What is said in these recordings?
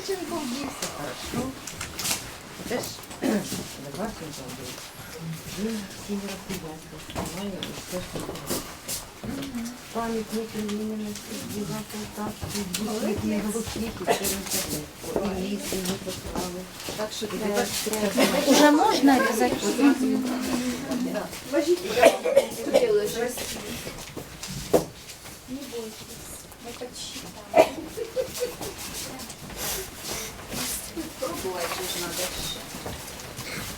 Леваченко вбив, все хорошо. Теж Леваченко вбив. Він всі розбивався, вставає і теж не Пам'ятник імені Сергія Полтавський, дійсні голосніки. І ліс, і ми послали. Так що треба. Уже можна різати? Пробувати ж треба.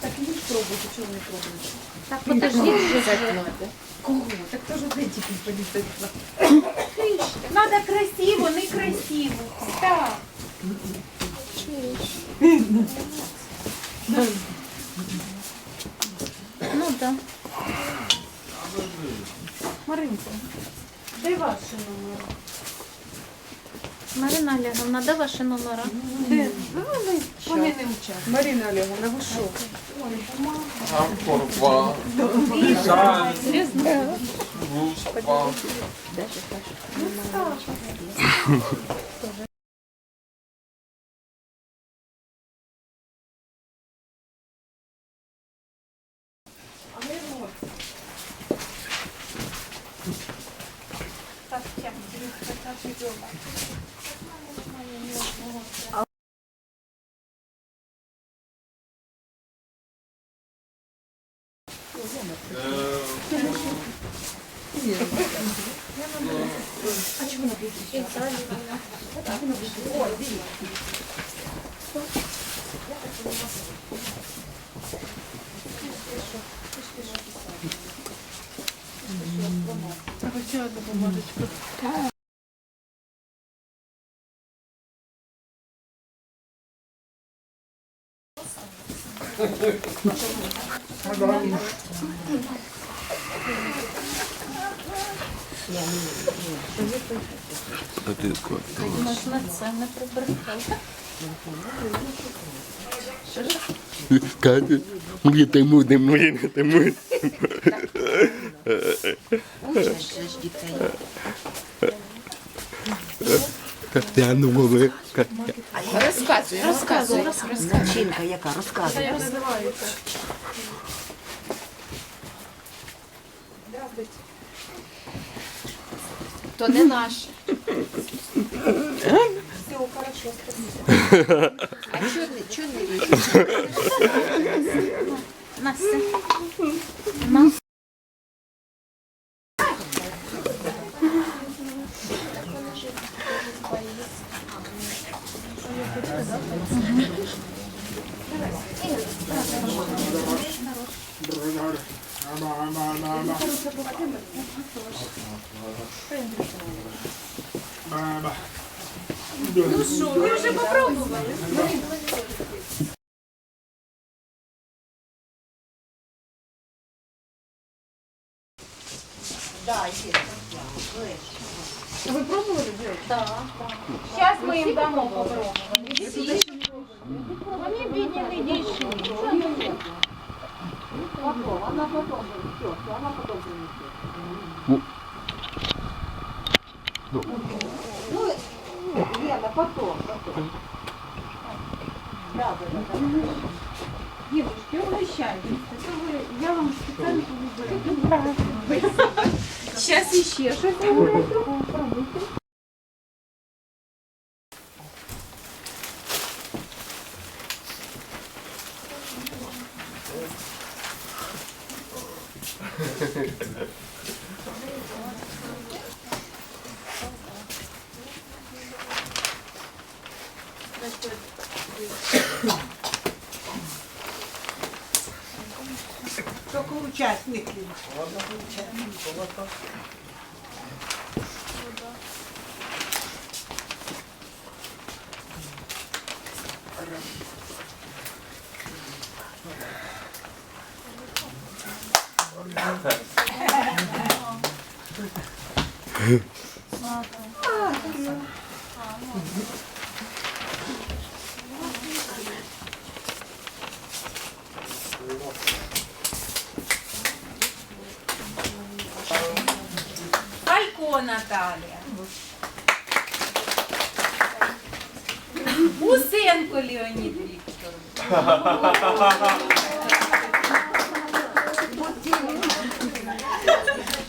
Так не пробуйте, чого не пробуєте? Так, подожди, Різати надо. Кого? Так теж один тільки політика. Надо красиво, не красиво. Так. ну да. Маринко, де ваші номери? Марина Олеговна, де ваші номера? Де? Вони не вчать. Марина Олеговна, ви що? Амфорва, Серйозно? Гуспа. Так, тем, так, так, Давай ще одну бумажечку. Можна це не прибрати. Катя, мені тему, не мені не тему. Учиш дітей. Катяну мови. Розказуй, розказуй. Начинка яка, розказуй. То не наше. А чого не, чого не вийшло? Настя. На. Ну що, ви вже попробували? Ви пробували? Так. Зараз ми їм дамо попробувати. Вони бідні не дійшли. Потом, она потом принесет, она потом принесет. Ну, Лена, потом, потом. Да, да, да. Девушки, обращайтесь. Это я вам специально повезу. Сейчас еще что-то. Только Наталія. Усенко Леонід Вікторович.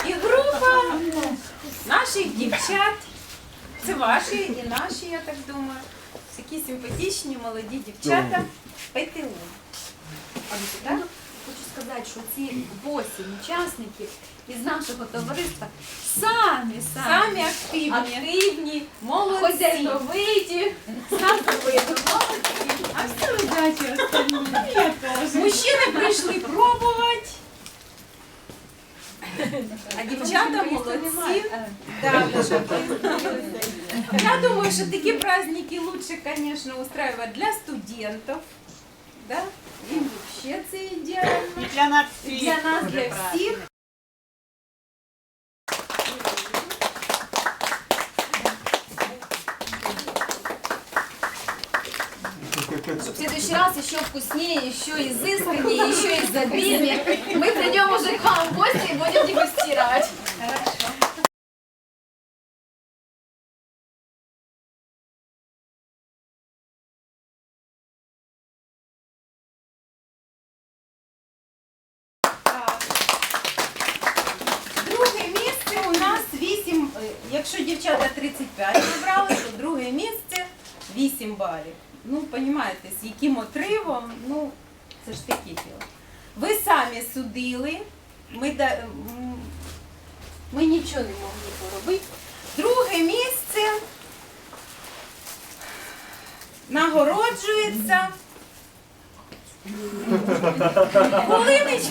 І група наших дівчат. Це ваші і наші, я так думаю. Такі симпатичні молоді дівчата. ПТУ. Так? Хочу сказати, що ці восім учасників із нашого товариства самі самі Самі активні, активні, молодці. хозяйновиті, самовидно молодці. А все удачі остальні. Мужчини прийшли пробувати. А дівчата молодці. Да, ви що признались. Я думаю, что такие праздники лучше, конечно, устраивать для студентов. Да? Им вообще це идеально. І для нас всіх. Для нас, для всіх. Чтобы в следующий раз еще вкуснее, еще изысканнее, еще изобильнее. Мы придем уже к вам в гости и будем дегустировать. Якщо дівчата 35 набрали, то друге місце 8 балів. Ну, розумієте, з яким отривом, ну, це ж таке діло. Ви самі судили, ми, ми нічого не могли поробити. Друге місце нагороджується Кулинич.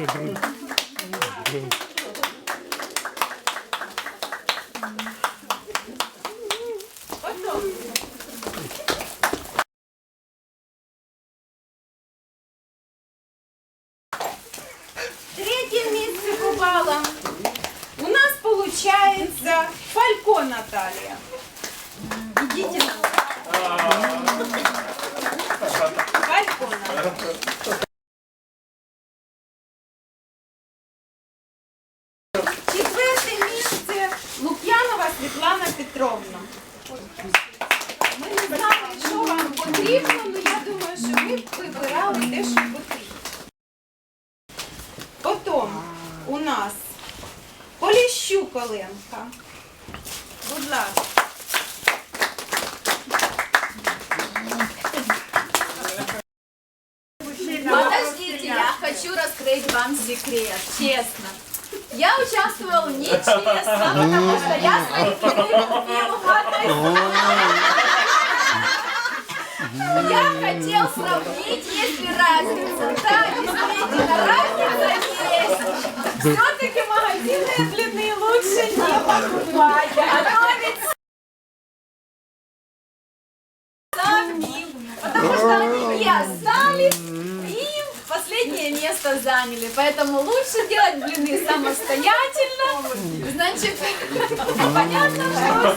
Третье место баллам у нас получается Фалько Наталья. Идите на Фалько Наталья. Петровна. Ми не знали, що вам потрібно, але я думаю, що ми вибирали те, що потрібно. Потім у нас Поліщук Оленка. Будь ласка. Подождите, я хочу раскрыть вам секрет, честно. Я участвовал нечестно, потому что я свои пиры купил в магазине. Я хотел сравнить, есть ли разница. Да, действительно, разница есть. Все-таки магазинные блины лучше не покупать. Оно ведь последнее место заняли, поэтому лучше делать блины самостоятельно. Значит, понятно, что...